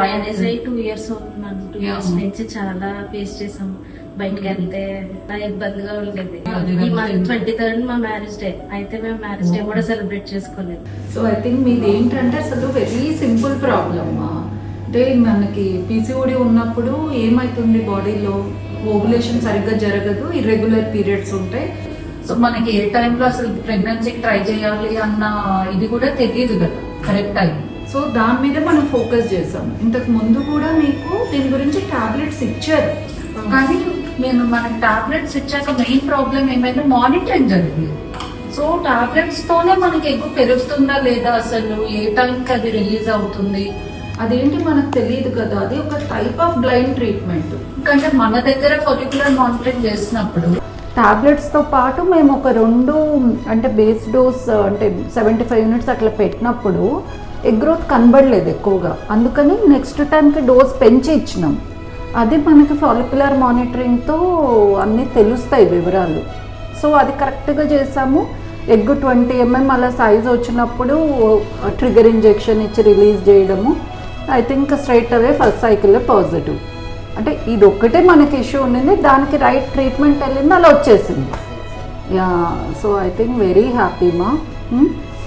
Marriage అయ్యి two years అవుతున్నాను two years నుంచి చాలా ఫేస్ చేసాం. బయటకు వెళ్తే చాలా ఇబ్బందిగా ఉండేది. ఈ. మంత్ ట్వంటీ థర్డ్ మా మ్యారేజ్ డే అయితే మేము మ్యారేజ్ డే కూడా సెలబ్రేట్ చేసుకోలేదు. సో ఐ థింక్ మీది ఏంటంటే అసలు వెరీ సింపుల్ ప్రాబ్లమ్ అంటే మనకి పీసీఓడి ఉన్నప్పుడు ఏమవుతుంది బాడీలో ఓవులేషన్ సరిగ్గా జరగదు ఇర్రెగ్యులర్ పీరియడ్స్ ఉంటాయి. సో మనకి ఏ టైంలో అసలు ప్రెగ్నెన్సీకి ట్రై చేయాలి అన్న ఇది కూడా తెలియదు కదా కరెక్ట్ టైం సో దాని మీద మనం ఫోకస్ చేసాం. ఇంతకు ముందు కూడా మీకు దీని గురించి టాబ్లెట్స్ ఇచ్చారు. కానీ మేము మనకు టాబ్లెట్స్ ఇచ్చాక మెయిన్ ప్రాబ్లం ఏమైనా మానిటరింగ్ జరిగింది. సో టాబ్లెట్స్ తోనే మనకి ఎక్కువ పెరుగుతుందా లేదా అసలు? ఏ టైంకి అది రిలీజ్ అవుతుంది? అదేంటి మనకు తెలియదు కదా. అది ఒక టైప్ ఆఫ్ బ్లైండ్ ట్రీట్మెంట్. ఎందుకంటే మన దగ్గర పర్టికులర్ మానిటరింగ్ చేసినప్పుడు టాబ్లెట్స్తో పాటు మేము ఒక రెండు అంటే బేస్ డోస్ అంటే సెవెంటీ ఫైవ్ యూనిట్స్ అట్లా పెట్టినప్పుడు ఎగ్ గ్రోత్ కనబడలేదు ఎక్కువగా. అందుకని నెక్స్ట్ టైంకి డోస్ పెంచి ఇచ్చినాం. అది మనకి ఫాలిక్యులర్ మానిటరింగ్తో అన్నీ తెలుస్తాయి వివరాలు. సో అది కరెక్ట్గా చేసాము. ఎగ్ ట్వంటీ ఎంఎం అలా సైజ్ వచ్చినప్పుడు ట్రిగర్ ఇంజెక్షన్ ఇచ్చి రిలీజ్ చేయడము. I think straight away first సైకిల్లో పాజిటివ్ అంటే ఇది ఒక్కటే మనకి ఇష్యూ ఉండింది. దానికి రైట్ ట్రీట్మెంట్ వెళ్ళింది అలా వచ్చేసింది. Yeah so I think very happy మా